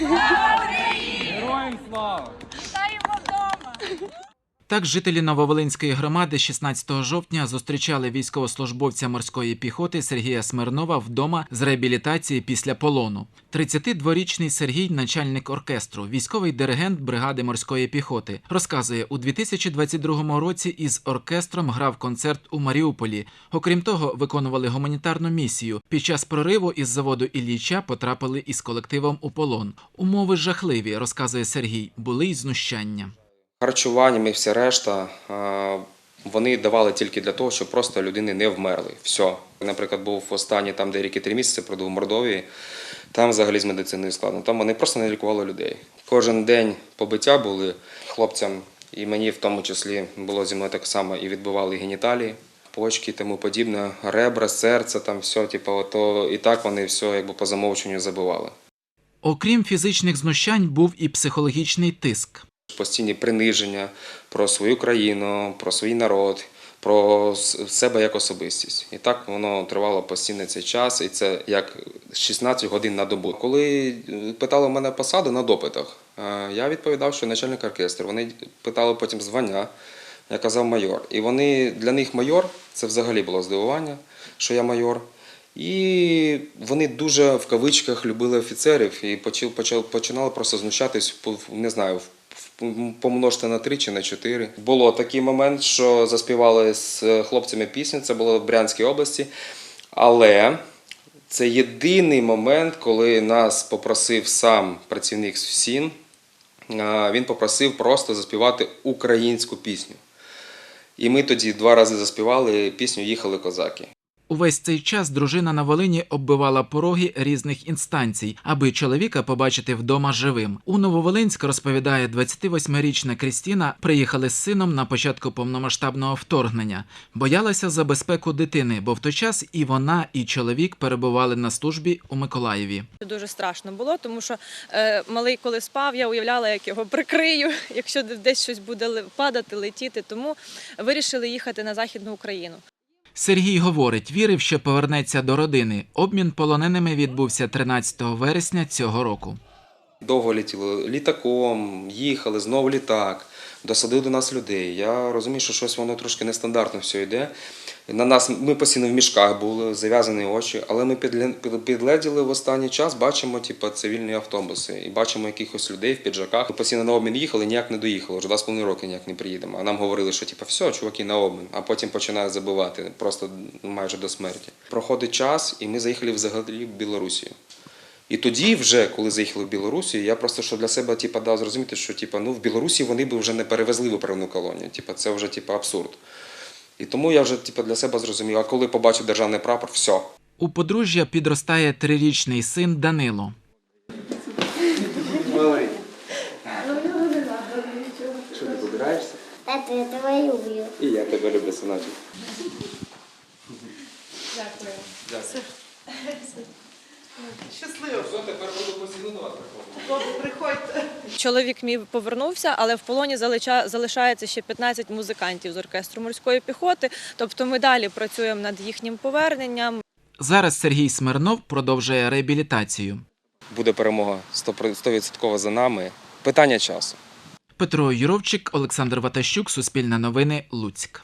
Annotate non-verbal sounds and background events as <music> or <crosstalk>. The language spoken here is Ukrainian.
Героям слава! Так, жителі Нововолинської громади 16 жовтня зустрічали військовослужбовця морської піхоти Сергія Смирнова вдома з реабілітації після полону. 32-річний Сергій, начальник оркестру, військовий диригент бригади морської піхоти, розказує, у 2022 році із оркестром грав концерт у Маріуполі. Окрім того, виконували гуманітарну місію. Під час прориву із заводу Ілліча потрапили із колективом у полон. Умови жахливі, розказує Сергій, були й знущання. Харчуванням і все решта вони давали тільки для того, щоб просто людини не вмерли. Все. Наприклад, був останній там деякі три місяці, продав в Мордовії. Там взагалі з медициною складно. Там вони просто не лікували людей. Кожен день побиття були хлопцям, і мені в тому числі було зі мною так само і відбивали геніталії, почки, тому подібне, ребра, серце, там все, типу, то і так вони все якби по замовченню забивали. Окрім фізичних знущань, був і психологічний тиск. Постійні приниження про свою країну, про свій народ, про себе як особистість. І так воно тривало постійно цей час, і це як 16 годин на добу. Коли е, питали мене посаду на допитах, е, я відповідав, що начальник оркестру. Вони питали потім звання. Я казав майор. І вони для них майор це взагалі було здивування, що я майор. І вони дуже в кавичках любили офіцерів і починали просто знущатись, не знаю, помножте на три чи на чотири. Було такий момент, що заспівали з хлопцями пісню, це було в Брянській області. Але це єдиний момент, коли нас попросив сам працівник з ФСІН, він попросив просто заспівати українську пісню. І ми тоді два рази заспівали пісню Їхали козаки. Увесь цей час дружина на Волині оббивала пороги різних інстанцій, аби чоловіка побачити вдома живим. У Нововолинськ розповідає 28-річна Крістіна. Приїхали з сином на початку повномасштабного вторгнення. Боялася за безпеку дитини, бо в той час і вона, і чоловік перебували на службі у Миколаєві. Дуже страшно було, тому що е, малий, коли спав, я уявляла, як його прикрию, <laughs> якщо десь щось буде падати, летіти. Тому вирішили їхати на західну Україну. Сергій говорить, вірив, що повернеться до родини. Обмін полоненими відбувся 13 вересня цього року. Довго летіли літаком, їхали, знову літак, досадив до нас людей. Я розумію, що щось воно трошки нестандартно все йде. На нас ми постійно в мішках були, зав'язані очі, але ми підле- під- підлетіли в останній час, бачимо типу, цивільні автобуси і бачимо якихось людей в піджаках. Ми постійно на обмін їхали, ніяк не доїхали. Вже два з половиною роки ніяк не приїдемо. А нам говорили, що типу, все, чуваки, на обмін, а потім починають забивати просто майже до смерті. Проходить час, і ми заїхали взагалі в Білорусію. І тоді, вже, коли заїхали в Білорусі, я просто що для себе типу, дав зрозуміти, що типу, ну, в Білорусі вони б вже не перевезли виправну колонію. Типу, це вже типу, абсурд. І тому я вже типу, для себе зрозумів, а коли побачив державний прапор, все. У подружжя підростає трирічний син Данило. Що ти побираєшся? Тато, я тебе люблю. І я тебе люблю, синочок. Щасливо, Все, тепер буду постійно до вас приходити. приходьте. Чоловік мій повернувся, але в полоні залишається ще 15 музикантів з оркестру морської піхоти. Тобто ми далі працюємо над їхнім поверненням. Зараз Сергій Смирнов продовжує реабілітацію. Буде перемога 100% за нами. Питання часу. Петро Юровчик, Олександр Ватащук, Суспільне новини, Луцьк.